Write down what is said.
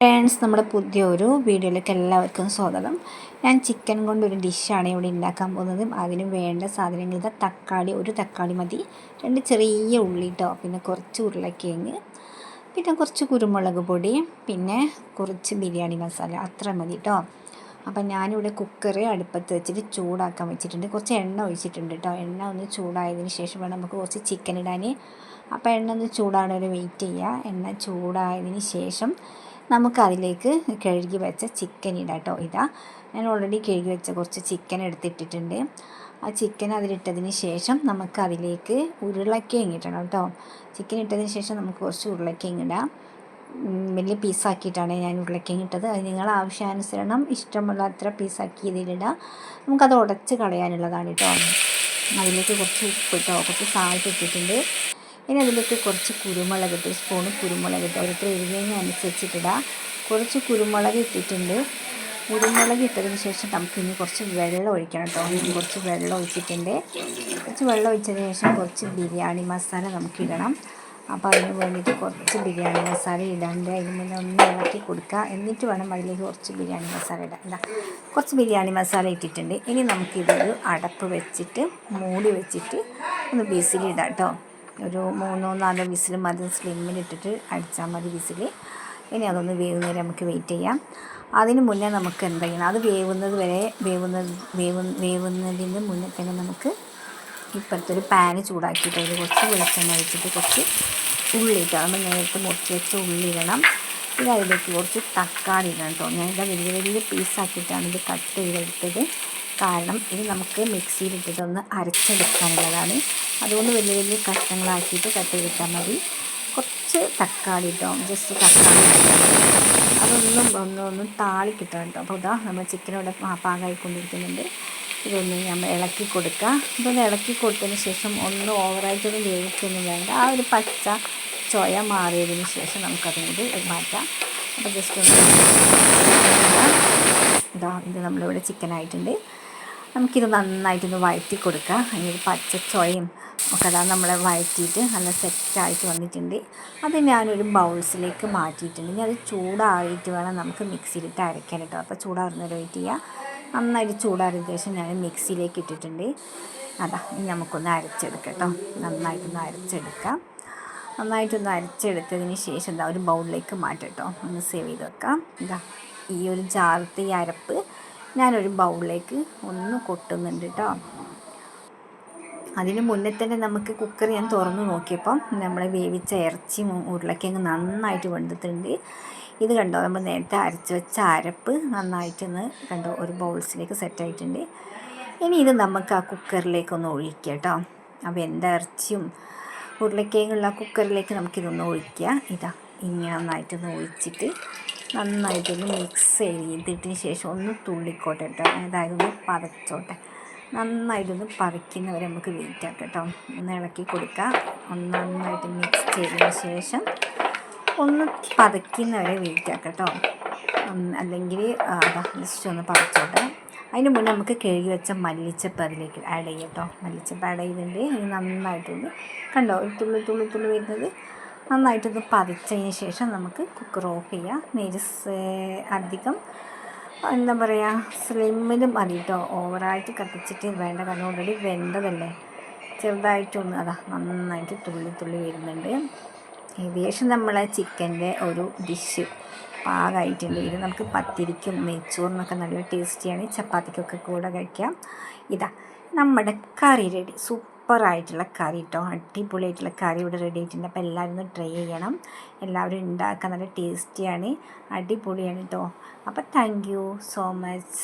Friends നമ്മുടെ പുതിയൊരു വീഡിയോയിലേക്ക് എല്ലാവർക്കും സ്വാഗതം. ഞാൻ ചിക്കൻ കൊണ്ടൊരു ഡിഷാണ് ഇവിടെ ഉണ്ടാക്കാൻ പോകുന്നത്. അതിന് വേണ്ട സാധനങ്ങൾ ഇതാ തക്കാളി ഒരു തക്കാളി മതി. രണ്ട് ചെറിയ ഉള്ളി കേട്ടോ പിന്നെ കുറച്ച് ഉരുളക്കിഴങ്ങ് പിന്നെ കുറച്ച് കുരുമുളക് പൊടി പിന്നെ കുറച്ച് ബിരിയാണി മസാല. അത്ര മതി കേട്ടോ അപ്പം ഞാനിവിടെ കുക്കർ അടുപ്പത്ത് വെച്ചിട്ട് ചൂടാക്കാൻ വെച്ചിട്ടുണ്ട്. കുറച്ച് എണ്ണ ഒഴിച്ചിട്ടുണ്ട് കേട്ടോ എണ്ണ ഒന്ന് ചൂടായതിന് ശേഷം വേണം നമുക്ക് കുറച്ച് ചിക്കൻ ഇടാൻ അപ്പോൾ എണ്ണ ഒന്ന് ചൂടാകുന്നവരെ വെയിറ്റ് ചെയ്യുക എണ്ണ ചൂടായതിന് ശേഷം നമുക്ക് അതിലേക്ക് കഴുകി വെച്ച ചിക്കൻ ഇടാം കേട്ടോ ഇതാ ഞാൻ ഓൾറെഡി കഴുകി വെച്ച കുറച്ച് ചിക്കൻ എടുത്തിട്ടിട്ടുണ്ട്. ആ ചിക്കൻ അതിലിട്ടതിന് ശേഷം നമുക്ക് അതിലേക്ക് ഉരുളക്കിഴങ്ങ് ഇടണം കേട്ടോ ചിക്കൻ ഇട്ടതിന് ശേഷം നമുക്ക് കുറച്ച് ഉരുളക്കിഴങ്ങ് ഇടാം. വലിയ പീസാക്കിയിട്ടാണ് ഞാൻ ഉരുളക്കിഴങ്ങ് ഇട്ടത്. അത് നിങ്ങൾ ആവശ്യാനുസരണം ഇഷ്ടമുള്ള അത്ര പീസാക്കി ഇതിലിടാം നമുക്കത് ഉടച്ച് കളയാനുള്ളതാണ് കേട്ടോ അതിലേക്ക് കുറച്ച് ഉപ്പ് ഇട്ടോ കുറച്ച് സാൾട്ട് ഇട്ടിട്ടുണ്ട്. ഇനി അതിലേക്ക് കുറച്ച് കുരുമുളക് ഇട്ട് സ്പൂണ് കുരുമുളക് ഇട്ട് ഓരോരുത്തർ എരിവിന് അനുസരിച്ചിട്ടിടുക കുറച്ച് കുരുമുളക് ഇട്ടിട്ടുണ്ട്. കുരുമുളക് ഇട്ടതിന് ശേഷം നമുക്ക് ഇനി കുറച്ച് വെള്ളം ഒഴിക്കണം കേട്ടോ. ഇനി കുറച്ച് വെള്ളം ഒഴിച്ചിട്ടുണ്ട്. കുറച്ച് വെള്ളം ഒഴിച്ചതിന് ശേഷം കുറച്ച് ബിരിയാണി മസാല നമുക്ക് ഇടണം അപ്പോൾ അതിന് വേണ്ടിയിട്ട് കുറച്ച് ബിരിയാണി മസാല ഇടാണ്ട് അതിന് മുന്നേ ഒന്ന് ഇളക്കി കൊടുക്കുക എന്നിട്ട് വേണം അതിലേക്ക് കുറച്ച് ബിരിയാണി മസാല ഇടാം. എന്താ കുറച്ച് ബിരിയാണി മസാല ഇട്ടിട്ടുണ്ട്. ഇനി നമുക്കിതൊരു അടപ്പ് വെച്ചിട്ട് മൂടി വെച്ചിട്ട് ഒന്ന് ബീസിലിടാം കേട്ടോ. ഒരു മൂന്നോ നാലോ വിസിൽ മതി സ്ലിമ്മിലിട്ടിട്ട് അടിച്ചാൽ മതി വിസിൽ ഇനി അതൊന്ന് വേവുന്നേരം നമുക്ക് വെയിറ്റ് ചെയ്യാം. അതിന് മുന്നേ നമുക്ക് എന്ത് ചെയ്യണം? അത് വേവുന്നത് വരെ വേവുന്ന വേവ് വേവുന്നതിന് മുന്നേ തന്നെ നമുക്ക് ഇപ്പോഴത്തെ ഒരു പാന് ചൂടാക്കിയിട്ട് അതിൽ കുറച്ച് വെളിച്ചെണ്ണ ഒഴിച്ചിട്ട് കുറച്ച് ഉള്ളി നമ്മൾ നേരത്തെ മുറിച്ച് വെച്ച് ഉള്ളി ഇടണം. പിന്നെ അതിലേക്ക് കുറച്ച് തക്കാളി ഇടണം കേട്ടോ. ഞാൻ ഇത് വലിയ വലിയ പീസാക്കിയിട്ടാണ് ഇത് കട്ട് ചെയ്തെടുത്തത്. കാരണം ഇത് നമുക്ക് മിക്സിയിലിട്ടിട്ടൊന്ന് അരച്ചെടുക്കാനുള്ളതാണ്. അതുകൊണ്ട് വലിയ വലിയ കഷ്ണങ്ങളാക്കിയിട്ട് കട്ട് ചെയ്തിട്ടാൽ മതി. കുറച്ച് തക്കാളി ഇട്ടോ ജസ്റ്റ് തക്കാളി അതൊന്നും ഒന്നും ഒന്നും താളി കിട്ടണം കേട്ടോ അപ്പോൾ ഇതാ നമ്മൾ ചിക്കനോടെ പാകമായിക്കൊണ്ടിരിക്കുന്നുണ്ട് ഇതൊന്ന് നമ്മൾ ഇളക്കി കൊടുക്കുക ഇതൊന്ന് ഇളക്കി കൊടുത്തതിന് ശേഷം ഒന്ന് ഓവറായിട്ടൊന്നും വേവിക്കൊന്നും വേണ്ട. ആ ഒരു പച്ച ചോയ മാറിയതിന് ശേഷം നമുക്കതും കൂടി മാറ്റാം. അപ്പോൾ ജസ്റ്റ് ഒന്ന് ഇതാ ഇത് നമ്മളിവിടെ ചിക്കൻ ആയിട്ടുണ്ട്. നമുക്കിത് നന്നായിട്ടൊന്ന് വഴറ്റി കൊടുക്കാം അതിന് പച്ച ചോയും ഒക്കെ അതാ നമ്മളെ വഴറ്റിയിട്ട് നല്ല സെറ്റായിട്ട് വന്നിട്ടുണ്ട്. അത് ഞാനൊരു ബൗൾസിലേക്ക് മാറ്റിയിട്ടുണ്ട്. ഇനി അത് ചൂടായിട്ട് വേണം നമുക്ക് മിക്സിയിലിട്ട് അരയ്ക്കാൻ കേട്ടോ. അപ്പോൾ ചൂടാറുന്നവരെ വെയിറ്റ് ചെയ്യുക നന്നായിട്ട് ചൂടാറിയ ശേഷം ഞാൻ മിക്സിയിലേക്ക് ഇട്ടിട്ടുണ്ട്. അതാ ഇനി നമുക്കൊന്ന് അരച്ചെടുക്കാം നന്നായിട്ടൊന്ന് അരച്ചെടുക്കാം. നന്നായിട്ടൊന്ന് അരച്ചെടുത്തതിന് ശേഷം എന്താ ഒരു ബൗളിലേക്ക് മാറ്റാം ഒന്ന് സേവ് ചെയ്ത് വെക്കാം. ഇതാ ഈ ഒരു ജാറത്തെ ഈ അരപ്പ് ഞാനൊരു ബൗളിലേക്ക് ഒന്ന് കൊട്ടുന്നുണ്ട് കേട്ടോ അതിന് മുന്നേ തന്നെ നമുക്ക് കുക്കർ ഞാൻ തുറന്ന് നോക്കിയപ്പം നമ്മൾ വേവിച്ച ഇറച്ചി ഉരുളക്കിഴങ്ങ് നന്നായിട്ട് വെന്തിട്ടുണ്ട്. ഇത് കണ്ടോ? നമ്മൾ നേരത്തെ അരച്ച് വെച്ച അരപ്പ് നന്നായിട്ടൊന്ന് കണ്ടോ? ഒരു ബൗൾസിലേക്ക് സെറ്റായിട്ടുണ്ട് ഇനി ഇത് നമുക്ക് ആ കുക്കറിലേക്കൊന്ന് ഒഴിക്കുക കേട്ടോ അപ്പോൾ എന്താ ഇറച്ചിയും ഉരുളക്കിഴങ്ങുള്ള കുക്കറിലേക്ക് നമുക്കിതൊന്ന് ഒഴിക്കുക ഇതാ ഇങ്ങനെ നന്നായിട്ടൊന്ന് ഒഴിച്ചിട്ട് നന്നായിട്ടൊന്ന് മിക്സ് ചെയ്തിട്ടതിന് ശേഷം ഒന്ന് തുള്ളിക്കോട്ടെ കേട്ടോ. അതായത് ഒന്ന് പതച്ചോട്ടെ. നന്നായിട്ടൊന്ന് പതയ്ക്കുന്നവരെ നമുക്ക് വെയിറ്റ് ആക്കാം കേട്ടോ. ഒന്ന് ഇളക്കി കൊടുക്കാം ഒന്ന് നന്നായിട്ട് മിക്സ് ചെയ്തതിന് ശേഷം ഒന്ന് പതയ്ക്കുന്നവരെ വെയിറ്റ് ആക്കാം കേട്ടോ. അല്ലെങ്കിൽ ജസ്റ്റ് ഒന്ന് പതച്ചോട്ടെ. അതിന് മുന്നേ നമുക്ക് കഴുകി വെച്ച മല്ലിച്ചപ്പ് അതിലേക്ക് ആഡ് ചെയ്യാം കേട്ടോ. മല്ലിച്ചപ്പ് ആഡ് ചെയ്തിട്ടുണ്ട്. നന്നായിട്ടൊന്ന് കണ്ടോ? ഒരു തുള്ളി തുള്ളി തുള്ളി വരുന്നത്. നന്നായിട്ടൊന്ന് പതിച്ചതിന് ശേഷം നമുക്ക് കുക്കർ ഓഫ് ചെയ്യാം. നെരിസ് അധികം എന്താ പറയുക സ്ലിമ്മിൽ മതി കേട്ടോ ഓവറായിട്ട് കത്തിച്ചിട്ട് വേണ്ട കാരണം ഓൾറെഡി വെന്തതല്ലേ. ചെറുതായിട്ടൊന്ന് അതാ നന്നായിട്ട് തുള്ളി തുള്ളി വരുന്നുണ്ട്. ഏകദേശം നമ്മളെ ചിക്കന്റെ ഒരു ഡിഷ് പാകമായിട്ടുണ്ട്. ഇത് നമുക്ക് പത്തിരിക്കും നെയ്ച്ചോറിനൊക്കെ നല്ല ടേസ്റ്റിയാണ് ചപ്പാത്തിക്കൊക്കെ കൂടെ കഴിക്കാം. ഇതാ നമ്മുടെ കറി റെഡി സൂപ്പർ സൂപ്പറായിട്ടുള്ള കറി കേട്ടോ അടിപൊളിയായിട്ടുള്ള കറി ഇവിടെ റെഡി ആയിട്ടുണ്ട്. അപ്പോൾ എല്ലാവരും ഒന്ന് ട്രൈ ചെയ്യണം. എല്ലാവരും ഉണ്ടാക്കാൻ നല്ല ടേസ്റ്റിയാണ് അടിപൊളിയാണ് കേട്ടോ അപ്പോൾ താങ്ക് സോ മച്ച്